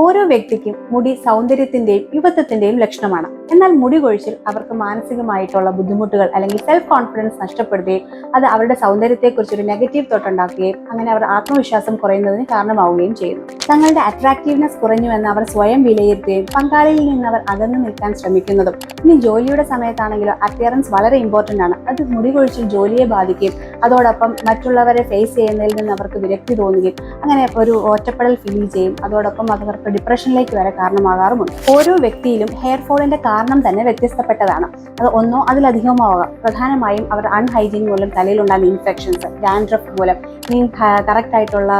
ഓരോ വ്യക്തിക്കും മുടി സൗന്ദര്യത്തിന്റെയും യുവത്വത്തിന്റെയും ലക്ഷണമാണ്. എന്നാൽ മുടി കൊഴിച്ചിൽ അവർക്ക് മാനസികമായിട്ടുള്ള ബുദ്ധിമുട്ടുകൾ അല്ലെങ്കിൽ സെൽഫ് കോൺഫിഡൻസ് നഷ്ടപ്പെടുകയും അത് അവരുടെ സൗന്ദര്യത്തെക്കുറിച്ചൊരു നെഗറ്റീവ് തൊട്ടുണ്ടാക്കുകയും അങ്ങനെ അവർ ആത്മവിശ്വാസം കുറയുന്നതിന് കാരണമാവുകയും ചെയ്യുന്നു. തങ്ങളുടെ അട്രാക്റ്റീവ്നെസ് കുറഞ്ഞുവെന്ന് അവർ സ്വയം വിലയിരുത്തുകയും പങ്കാളിയിൽ നിന്ന് അവർ അകന്നു നിൽക്കാൻ ശ്രമിക്കുന്നതും. ഇനി ജോലിയുടെ സമയത്താണെങ്കിലും അപ്പിയറൻസ് വളരെ ഇമ്പോർട്ടന്റ് ആണ്. അത് മുടി കൊഴിച്ചിൽ ജോലിയെ ബാധിക്കുകയും അതോടൊപ്പം മറ്റുള്ളവരെ ഫേസ് ചെയ്യുന്നതിൽ നിന്ന് അവർക്ക് വിരക്തി തോന്നുകയും അങ്ങനെ ഒരു ഒറ്റപ്പെടൽ ഫീൽ ചെയ്യും. അതോടൊപ്പം അവർക്ക് ഡിപ്രഷനിലേക്ക് വരെ കാരണമാകാറുമുണ്ട്. ഓരോ വ്യക്തിയിലും ഹെയർ ഫോളിന്റെ കാരണം തന്നെ വ്യത്യസ്തപ്പെട്ടതാണ്. അത് ഒന്നോ അതിലധികമോ ആകാം. പ്രധാനമായും അവർ അൺഹൈജീൻ മൂലം തലയിലുണ്ടാകുന്ന ഇൻഫെക്ഷൻസ് ഡാൻഡ്രഫ് മൂലം. ഇനി കറക്റ്റ് ആയിട്ടുള്ള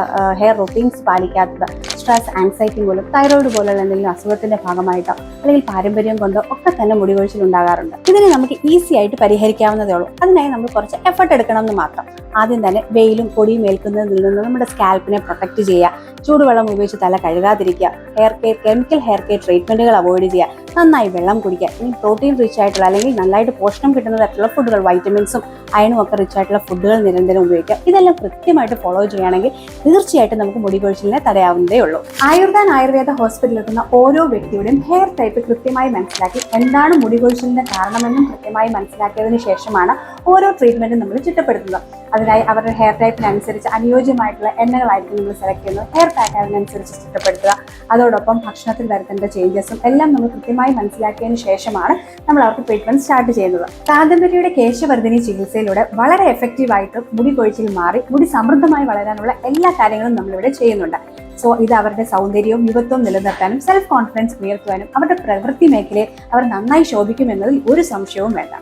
ഹെയർ റൊട്ടീൻസ് പാലിക്കാത്തത്. സ്ട്രെസ് ആൻസൈറ്റി മൂലം തൈറോയിഡ് പോലുള്ള എന്തെങ്കിലും അസുഖത്തിന്റെ ഭാഗമായിട്ടോ അല്ലെങ്കിൽ പാരമ്പര്യം കൊണ്ടോ ഒക്കെ തന്നെ മുടി കൊഴിച്ചിൽ ഉണ്ടാകാറുണ്ട്. ഇതിനെ നമുക്ക് ഈസി ആയിട്ട് പരിഹരിക്കാവുന്നതേ ഉള്ളൂ. അതിനായി നമ്മൾ കുറച്ച് എഫർട്ട് എടുക്കണം എന്ന് മാത്രം. ആദ്യം തന്നെ വെയിലും പൊടിയും ഏൽക്കുന്നതിൽ നിന്ന് നമ്മുടെ സ്കാൽപ്പിനെ പ്രൊട്ടക്ട് ചെയ്യുക. ചൂടുവെള്ളം ഉപയോഗിച്ച് തല കഴുകാതിരിക്കുക. Hair care chemical hair care ട്രീറ്റ്മെന്റുകൾ avoid ചെയ്യുക. നന്നായി വെള്ളം കുടിക്കുക ഇനി പ്രോട്ടീൻ റിച്ച് ആയിട്ടുള്ള അല്ലെങ്കിൽ നന്നായിട്ട് പോഷണം കിട്ടുന്ന തരത്തിലുള്ള ഫുഡുകൾ വൈറ്റമിൻസും അയണും ഒക്കെ റിച്ച് ആയിട്ടുള്ള ഫുഡുകൾ നിരന്തരം ഉപയോഗിക്കുക. ഇതെല്ലാം കൃത്യമായിട്ട് ഫോളോ ചെയ്യുകയാണെങ്കിൽ തീർച്ചയായിട്ടും നമുക്ക് മുടി കൊഴിച്ചിലിനെ തടയാവുന്നതേ ഉള്ളൂ. ആയുർദാൻ ആയുർവേദ ഹോസ്പിറ്റലിൽ എത്തുന്ന ഓരോ വ്യക്തിയുടെയും ഹെയർ ടൈപ്പ് കൃത്യമായി മനസ്സിലാക്കി എന്താണ് മുടി കൊഴിച്ചിലിന്റെ കാരണമെന്നും കൃത്യമായി മനസ്സിലാക്കിയതിന് ശേഷമാണ് ഓരോ ട്രീറ്റ്മെന്റും നമ്മൾ ചിട്ടപ്പെടുത്തുന്നത്. അതിനായി അവരുടെ ഹെയർ ടൈപ്പിനനുസരിച്ച് അനുയോജ്യമായിട്ടുള്ള എണ്ണകളായിരിക്കും നമ്മൾ സെലക്ട് ചെയ്യുന്നത്. ഹെയർ പാക്ക് അതിനനുസരിച്ച് ചിട്ടപ്പെടുത്തുക. അതോടൊപ്പം ഭക്ഷണത്തിൽ വരുത്തേണ്ട ചേഞ്ചസും എല്ലാം നമ്മൾ കൃത്യമായി മനസ്സിലാക്കിയതിന് ശേഷമാണ് നമ്മൾ അവർക്ക് ട്രീറ്റ്മെന്റ് സ്റ്റാർട്ട് ചെയ്യുന്നത്. കാദംബരിയുടെ കേശവർദ്ധിനി ചികിത്സയിലൂടെ വളരെ എഫക്റ്റീവായിട്ട് മുടി കൊഴിച്ചിൽ മാറി മുടി സമൃദ്ധമായി വളരാനുള്ള എല്ലാ കാര്യങ്ങളും നമ്മളിവിടെ ചെയ്യുന്നുണ്ട്. സോ ഇത് അവരുടെ സൗന്ദര്യവും യുവത്വവും നിലനിർത്താനും സെൽഫ് കോൺഫിഡൻസ് ഉയർത്തുവാനും അവരുടെ പ്രവൃത്തി മേഖലയെ അവർ നന്നായി ശോഭിക്കുമെന്നതിൽ ഒരു സംശയവും വേണ്ട.